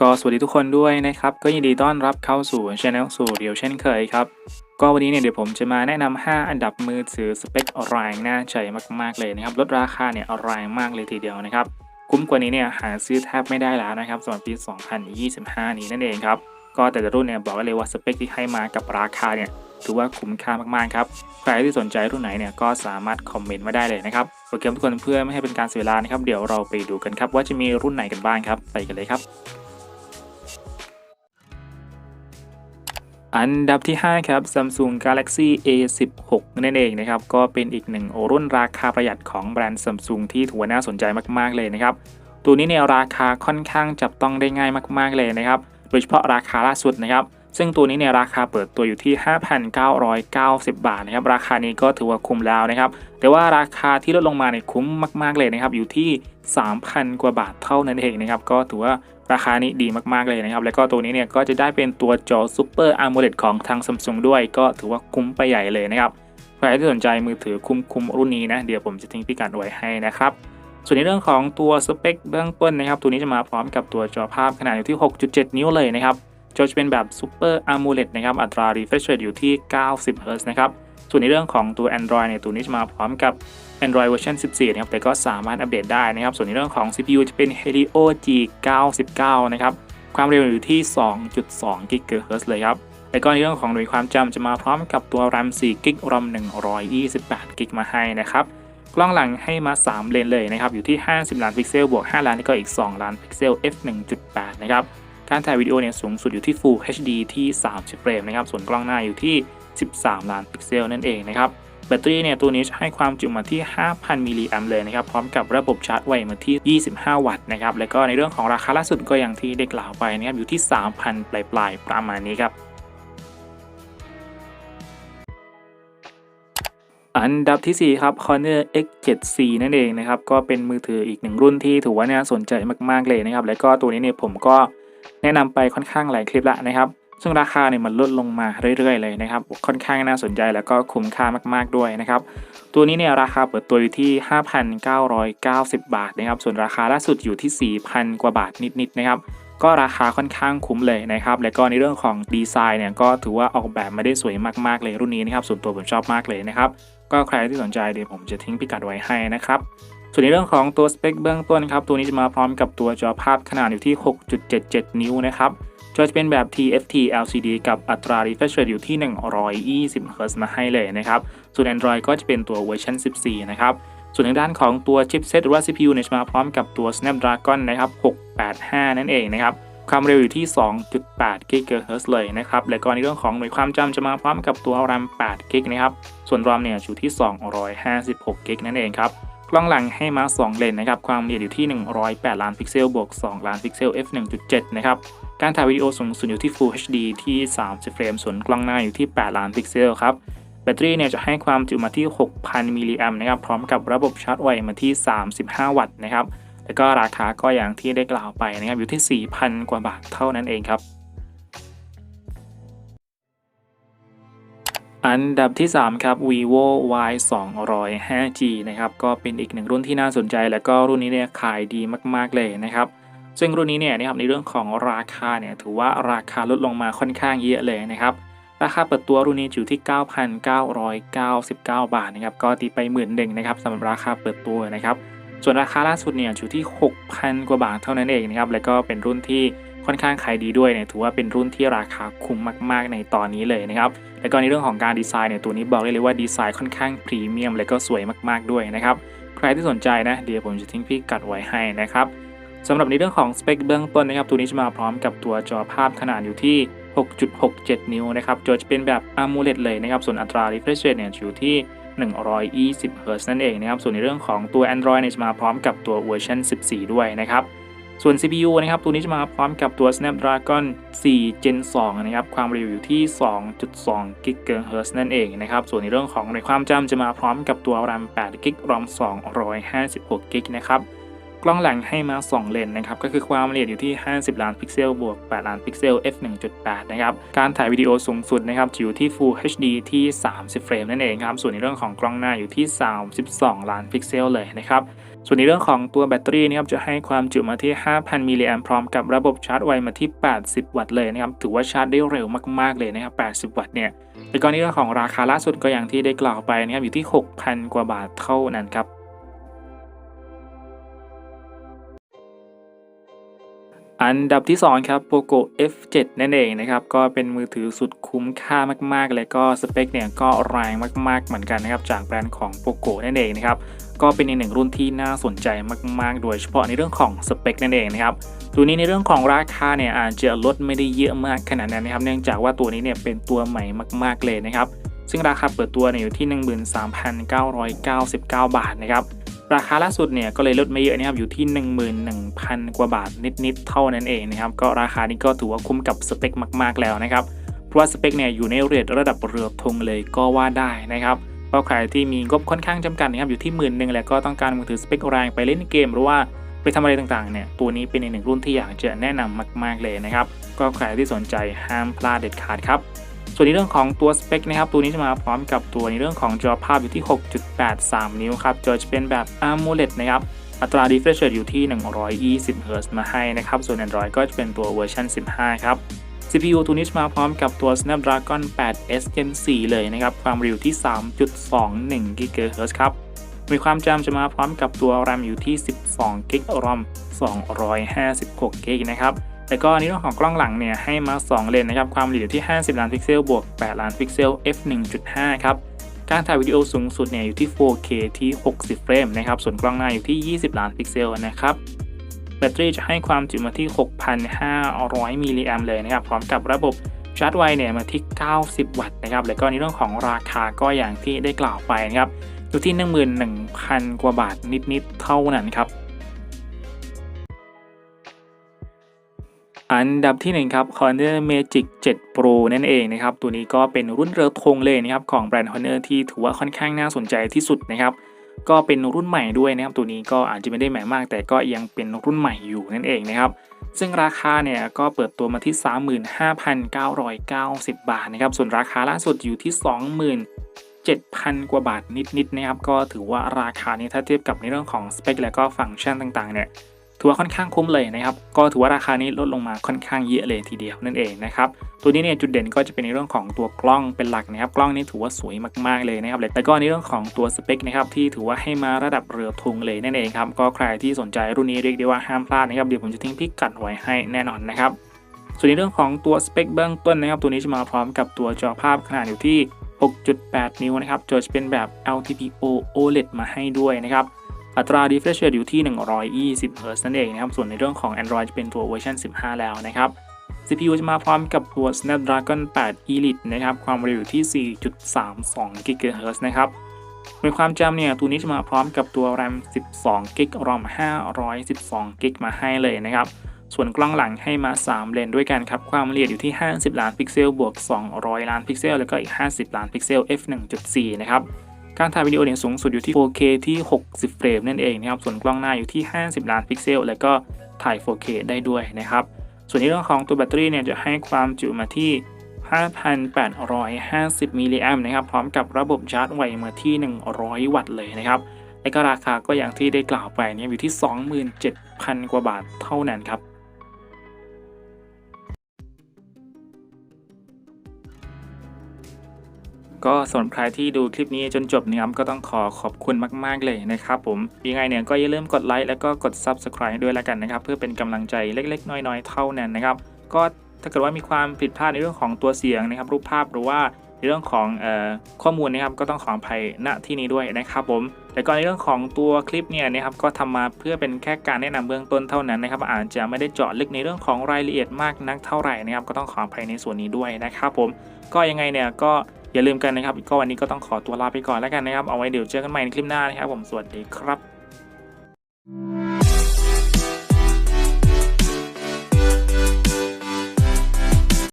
ก็สวัสดีทุกคนด้วยนะครับ ก็ยินดีต้อนรับเข้าสู่ช anel สู่เดียวเช่นเคยครับ ก็วันนี้เนี่ยเดี๋ยวผมจะมาแนะนำ5อันดับมือถือสเปคแรงน่าใจมากๆเลยนะครับลดราคาเนี่ยแรงมากเลยทีเดียวนะครับ คุ้มกว่านี้เนี่ยหาซื้อแทบไม่ได้แล้วนะครับสำหรับปี 2025 นี้นั่นเองครับ ก็แต่ละรุ่นเนี่ยบอกเลยว่าสเปคที่ให้มากับราคาเนี่ย ถือว่าคุ้มค่ามากๆครับ ใครที่สนใจรุ่นไหนเนี่ยก็สามารถคอมเมนต์มาได้เลยนะครับโอเคทุกคนเพื่อไม่ให้เป็นการเสียเวลานะครับ เดี๋ยวเราไปดูกันครับว่าจะมีรุ่นไหนกันบ้างครับ ไปกันเลยครับ อันดับที่ 5 ครับ Samsung Galaxy A16 นั่นเองนะครับ ก็เป็นอีกหนึ่งรุ่นราคาประหยัดของแบรนด์ Samsung ที่ถือว่าน่าสนใจมากๆเลยนะครับตัวนี้เนี่ยราคาค่อนข้างจับต้องได้ง่ายมาก ๆเลยนะครับ โดยเฉพาะราคาล่าสุดนะครับ ซึ่งตัวนี้เนี่ยราคาเปิดตัวอยู่ที่ 5,990 บาทนะครับราคานี้ก็ถือว่าคุ้มแล้วนะครับแต่ว่าราคาที่ลดลงมาเนี่ยคุ้มมาก ๆเลยนะครับอยู่ที่ 3,000 กว่าบาทเท่านั้นเองนะครับก็ถือว่าราคานี้ดีมากๆเลยนะครับแล้วก็ตัวนี้เนี่ยก็จะได้เป็นตัวจอ Super AMOLED ของทาง Samsung ด้วย ก็ถือว่าคุ้มไปใหญ่เลยนะครับใครที่สนใจมือถือคุ้มๆรุ่นนี้นะเดี๋ยวผมจะทิ้งพิกัดไว้ให้นะครับส่วนในเรื่องของตัวสเปคเบื้องต้นนะครับ ตัวนี้จะมาพร้อมกับตัวจอภาพขนาดอยู่ที่ 6.7 นิ้วเลยนะครับ จะเป็นแบบ Super AMOLED นะครับ อัตรา refresh rate อยู่ที่ 90 Hz นะครับ ส่วนในเรื่องของตัว Android เนี่ยตัวนี้จะมาพร้อมกับ Android เวอร์ชัน14 นะครับ แต่ก็สามารถอัปเดตได้นะครับ ส่วนในเรื่องของ CPU จะเป็น Helio G99 นะครับ ความเร็วอยู่ที่ 2.2 GHz เลยครับแล้วก็ในเรื่องของหน่วยความจำจะมาพร้อมกับตัว RAM 4 g b ROM 128 g b มาให้นะครับกล้องหลังให้มา 3 เลนเลยนะครับ อยู่ที่ 50 ล้านพิกเซลบวก 5 ล้านนี่ก็อีก 2 ล้านพิกเซล f 1.8 นะครับ การถ่ายวิดีโอเนี่ยสูงสุดอยู่ที่ Full HD ที่ 30 เฟรมนะครับ ส่วนกล้องหน้าอยู่ที่ 13 ล้านพิกเซลนั่นเองนะครับ แบตเตอรี่เนี่ยตัวนี้จะให้ความจุมาที่ 5,000 มิลลิแอมป์เลยนะครับ พร้อมกับระบบชาร์จไวมาที่ 25 วัตต์นะครับ แล้วก็ในเรื่องของราคาล่าสุดก็อย่างที่ได้กล่าวไปนะครับ อยู่ที่ 3,000 ปลายๆ ประมาณนี้ครับอันดับทีสี่4 ครับ Honor X7C นั่นเองนะครับ ก็เป็นมือถืออีกหนึ่งรุ่นที่ถือว่าน่าสนใจมาก ๆ เลยนะครับ แล้วก็ตัวนี้เนี่ยผมก็ แนะนำไปค่อนข้างหลายคลิปละนะครับ ซึ่งราคาเนี่ยมันลดลงมาเรื่อยๆเลยนะครับ ค่อนข้างน่าสนใจแล้วก็คุ้มค่ามากๆด้วยนะครับ ตัวนี้เนี่ยราคาเปิดตัวอยู่ที่ 5,990 บาทนะครับ ส่วนราคาล่าสุดอยู่ที่ 4,000 กว่าบาทนิดๆนะครับก็ราคาค่อนข้างคุ้มเลยนะครับ แล้วก็ในเรื่องของดีไซน์เนี่ยก็ถือว่าออกแบบมาได้สวยมากๆเลยรุ่นนี้นะครับ ส่วนตัวผมชอบมากเลยนะครับ ก็ใครที่สนใจเดี๋ยวผมจะทิ้งพิกัดไว้ให้นะครับ ส่วนในเรื่องของตัวสเปคเบื้องต้นครับตัวนี้จะมาพร้อมกับตัวจอภาพขนาดอยู่ที่ 6.77 นิ้วนะครับจอจะเป็นแบบ TFT LCD กับอัตรา refresh rate อยู่ที่ 120 Hz มาให้เลยนะครับ ส่วน Android ก็จะเป็นตัวเวอร์ชัน14 นะครับ ส่วนทางด้านของตัว chipset หรือว่า CPU เนี่ยจะมาพร้อมกับตัว Snapdragon นะครับ 685 นั่นเองนะครับ ความเร็วอยู่ที่ 2.8 GHz เลยนะครับ และก็ในเรื่องของหน่วยความจำจะมาพร้อมกับตัว RAM 8 GB นะครับ ส่วน ROM เนี่ยอยู่ที่ 256 GB นั่นเองครับ ล้องหลังให้มา2เลนนะครับ ความละเอียดอยู่ที่ 108 ล้านพิกเซลบวก 2 ล้านพิกเซล f 1.7 นะครับ การถ่ายวิดีโอสูงสุดอยู่ที่ Full HD ที่ 30 เฟรม ส่วนกล้องหน้าอยู่ที่ 8 ล้านพิกเซลครับ แบตเตอรี่เนี่ยจะให้ความจุมาที่ 6,000 มิลลิแอมป์นะครับ พร้อมกับระบบชาร์จไวมาที่ 35 วัตต์นะครับ แล้วก็ราคาก็อย่างที่ได้กล่าวไปนะครับ อยู่ที่ 4,000 กว่าบาทเท่านั้นเองครับ อันดับที่ 3 ครับ vivo y 2 0 5G นะครับ ก็เป็นอีกหนึ่งรุ่นที่น่าสนใจ แล้วก็รุ่นนี้เนี่ยขายดีมาก ๆ เลยนะครับ ซึ่งรุ่นนี้เนี่ยนะครับในเรื่องของราคาเนี่ยถือว่าราคาลดลงมาค่อนข้างเยอะเลยนะครับ ราคาเปิดตัวรุ่นนี้อยู่ที่ 9,999 บาทนะครับ ก็ตีไปหมื่นหนึ่งนะครับสำหรับราคาเปิดตัวนะครับ ส่วนราคาล่าสุดเนี่ยอยู่ที่ 6,000 กว่าบาทเท่านั้นเองนะครับ แล้วก็เป็นรุ่นที่ ค่อนข้างขายดีด้วยเนี่ยถือว่าเป็นรุ่นที่ราคาคุ้มมากๆในตอนนี้เลยนะครับแล้วก็ในเรื่องของการดีไซน์เนี่ยตัวนี้บอกได้เลยว่าดีไซน์ค่อนข้างพรีเมียมและก็สวยมากๆด้วยนะครับใครที่สนใจนะเดี๋ยวผมจะทิ้งพิกัดไว้ให้นะครับสำหรับในเรื่องของสเปคเบื้องต้นนะครับตัวนี้จะมาพร้อมกับตัวจอภาพขนาดอยู่ที่ 6.67 นิ้วนะครับจอจะเป็นแบบ AMOLED เลยนะครับส่วนอัตรา refresh rate เนี่ยอยู่ที่120 Hz นั่นเองนะครับ ส่วนในเรื่องของตัว Android เนี่ยจะมาพร้อมกับตัวเวอร์ชัน14 ด้วยนะครับ ส่วน CPU นะครับ ตัวนี้จะมาพร้อมกับตัว Snapdragon 4 Gen 2 นะครับ ความเร็วอยู่ที่ 2.2 GHz นั่นเองนะครับ ส่วนในเรื่องของในความจำจะมาพร้อมกับตัว RAM 8 GB ROM 256 GB นะครับ กล้องหลังให้มา 2 เลนนะครับ ก็คือความละเอียดอยู่ที่ 50 ล้านพิกเซล บวก 8 ล้านพิกเซล f 1.8 นะครับ การถ่ายวิดีโอสูงสุดนะครับอยู่ที่ Full HD ที่ 30 เฟรมนั่นเองครับ ส่วนในเรื่องของกล้องหน้าอยู่ที่ 32 ล้านพิกเซลเลยนะครับ ส่วนในเรื่องของตัวแบตเตอรี่นะครับจะให้ความจุมาที่ 5,000 มิลลิแอมพร้อมกับระบบชาร์จไวมาที่ 80 วัตต์เลยนะครับถือว่าชาร์จได้เร็วมากๆเลยนะครับ 80 วัตต์เนี่ยแล้วก็ในเรื่องของราคาล่าสุดก็อย่างที่ได้กล่าวไปนะครับอยู่ที่ 6,000 กว่าบาทเท่านั้นครับ อันดับที่ 2 ครับ POCO F7 นั่นเองนะครับ ก็เป็นมือถือสุดคุ้มค่ามากๆ เลยก็สเปคเนี่ยก็แรงมากๆ เหมือนกันนะครับ จากแบรนด์ของ POCO นั่นเองนะครับ ก็เป็นอีกหนึ่งรุ่นที่น่าสนใจมากๆ โดยเฉพาะในเรื่องของสเปคนั่นเองนะครับ ตัวนี้ในเรื่องของราคาเนี่ยอาจจะลดไม่ได้เยอะมากขนาดนั้นนะครับ เนื่องจากว่าตัวนี้เนี่ยเป็นตัวใหม่มาก ๆ เลยนะครับ ซึ่งราคาเปิดตัวเนี่ยอยู่ที่ 13,999 บาทนะครับ ราคาล่าสุดเนี่ยก็เลยลดไม่เยอะนะครับอยู่ที่ 11,000 กว่าบาทนิดๆเท่านั้นเองนะครับก็ราคานี้ก็ถือว่าคุ้มกับสเปคมากๆแล้วนะครับเพราะว่าสเปคเนี่ยอยู่ในเรทระดับเรือธงเลยก็ว่าได้นะครับก็ใครที่มีงบค่อนข้างจำกัดนะครับอยู่ที่หมื่นหนึ่งแล้วก็ต้องการมือถือสเปคแรงไปเล่นเกมหรือว่าไปทำอะไรต่างๆเนี่ยตัวนี้เป็นอีกหนึ่งรุ่นที่อยากจะแนะนำมาก ๆเลยนะครับก็ใครที่สนใจห้ามพลาดเด็ดขาดครับ ส่วนในเรื่องของตัวสเปคนะครับตัวนี้จะมาพร้อมกับตัวในเรื่องของจอภาพอยู่ที่ 6.83 นิ้วครับจอจะเป็นแบบ AMOLED นะครับอัตรา refresh rate อยู่ที่ 120 Hz มาให้นะครับ ส่วน Android ก็จะเป็นตัวเวอร์ชัน15 ครับ CPU ตัวนี้มาพร้อมกับตัว Snapdragon 8S Gen 4 เลยนะครับ ความเร็วที่ 3.21 GHz ครับ มีความจำจะมาพร้อมกับตัว RAM อยู่ที่ 12 GB ROM 256 GB นะครับ แล้วก็ในเรื่องของกล้องหลังเนี่ยให้มา 2 เลนนะครับ ความละเอียดที่ 50 ล้านพิกเซลบวก 8 ล้านพิกเซล f 1.5 ครับ การถ่ายวิดีโอสูงสุดเนี่ยอยู่ที่ 4K ที่ 60 เฟรมนะครับ ส่วนกล้องหน้าอยู่ที่ 20 ล้านพิกเซลนะครับแบตเตอรี่จะให้ความจุมาที่ 6,500 มิลลิแอมเลยนะครับ พร้อมกับระบบชาร์จไวเนี่ยมาที่ 90 วัตต์นะครับ แล้วก็ในเรื่องของราคาก็อย่างที่ได้กล่าวไปนะครับ อยู่ที่ 11,000 กว่าบาทนิดๆ เท่านั้นครับ อันดับที่ 1 ครับ Honor Magic 7 Pro นั่นเองนะครับ ตัวนี้ก็เป็นรุ่นเรือธงเลยนะครับของแบรนด์ Honor ที่ถือว่าค่อนข้างน่าสนใจที่สุดนะครับก็เป็นรุ่นใหม่ด้วยนะครับตัวนี้ก็อาจจะไม่ได้ใหม่มาก แต่ก็ยังเป็นรุ่นใหม่อยู่นั่นเองนะครับ ซึ่งราคาเนี่ยก็เปิดตัวมาที่ 35,990 บาทนะครับส่วนราคาล่าสุดอยู่ที่ 27,000 กว่าบาทนิดๆนะครับก็ถือว่าราคานี้ถ้าเทียบกับในเรื่องของสเปคและก็ฟังก์ชันต่างๆเนี่ย ถือว่าค่อนข้างคุ้มเลยนะครับ ก็ถือว่าราคานี้ลดลงมาค่อนข้างเยอะเลยทีเดียวนั่นเองนะครับ ตัวนี้เนี่ยจุดเด่นก็จะเป็นในเรื่องของตัวกล้องเป็นหลักนะครับ กล้องนี้ถือว่าสวยมากๆเลยนะครับแล้วก็ในเรื่องของตัวสเปคนะครับที่ถือว่าให้มาระดับเรือธงเลยนั่นเองครับ ก็ใครที่สนใจรุ่นนี้เรียกได้ว่าห้ามพลาดนะครับ เดี๋ยวผมจะทิ้งพิกัดไว้ให้แน่นอนนะครับ ส่วนในเรื่องของตัวสเปคเบื้องต้นนะครับ ตัวนี้จะมาพร้อมกับตัวจอภาพขนาดอยู่ที่ 6.8 นิ้วนะครับจอจะเป็นแบบ LTPO OLED มาให้ด้วยนะครับ อัตรา refresh rate อยู่ที่ 120 Hz นั่นเองนะครับ ส่วนในเรื่องของ Android จะเป็นตัวเวอร์ชัน 15 แล้วนะครับ CPU จะมาพร้อมกับตัว Snapdragon 8 Elite นะครับ ความเร็วอยู่ที่ 4.32 GHz นะครับในความจำเนี่ยตัวนี้จะมาพร้อมกับตัว RAM 12 GB ROM 512 GB มาให้เลยนะครับ ส่วนกล้องหลังให้มา 3 เลนด้วยกันครับ ความละเอียดอยู่ที่ 50 ล้านพิกเซลบวก 200 ล้านพิกเซล แล้วก็อีก 50 ล้านพิกเซล f 1.4 นะครับ การถ่ายวิดีโอเนี่ยสูงสุดอยู่ที่ 4K ที่ 60 เฟรมนั่นเองนะครับ ส่วนกล้องหน้าอยู่ที่ 50 ล้านพิกเซล แล้วก็ถ่าย 4K ได้ด้วยนะครับ ส่วนในเรื่องของตัวแบตเตอรี่เนี่ยจะให้ความจุมาที่ 5,850 มิลลิแอมป์นะครับ พร้อมกับระบบชาร์จไวมาที่ 100 วัตต์เลยนะครับ และก็ราคาก็อย่างที่ได้กล่าวไปเนี่ยอยู่ที่ 27,000 กว่าบาทเท่านั้นครับ ก็สำหรับใครที่ดูคลิปนี้จนจบนะครับก็ต้องขอขอบคุณมาก ๆ เลยนะครับผมยังไงเนี่ยก็อย่าลืมกดไลค์แล้วก็กด Subscribe ด้วยแล้วกันนะครับ เพื่อเป็นกำลังใจเล็ก ๆ น้อย ๆ เท่านั้นนะครับ ก็ถ้าเกิดว่ามีความผิดพลาดในเรื่องของตัวเสียงนะครับ รูปภาพหรือว่าในเรื่องของออข้อมูลนะครับก็ต้องขออภัยณที่นี้ด้วยนะครับผมแต่ก็ในเรื่องของตัวคลิปเนี่ยนะครับก็ทำมาเพื่อเป็นแค่การแนะนำเบื้องต้นเท่านั้นนะครับ อาจจะไม่ได้เจาะลึกในเรื่องของรายละเอียดมากนักเท่าไหร่นะครับ ก็ต้องขออภัยในส่วนนี้ด้วยนะครับผมก็ยังไงเนี่ยก็ อย่าลืมกันนะครับก็วันนี้ก็ต้องขอตัวลาไปก่อนแล้วกันนะครับเอาไว้เดี๋ยวเจอกันใหม่ในคลิปหน้านะครับผมสวัสดีครับ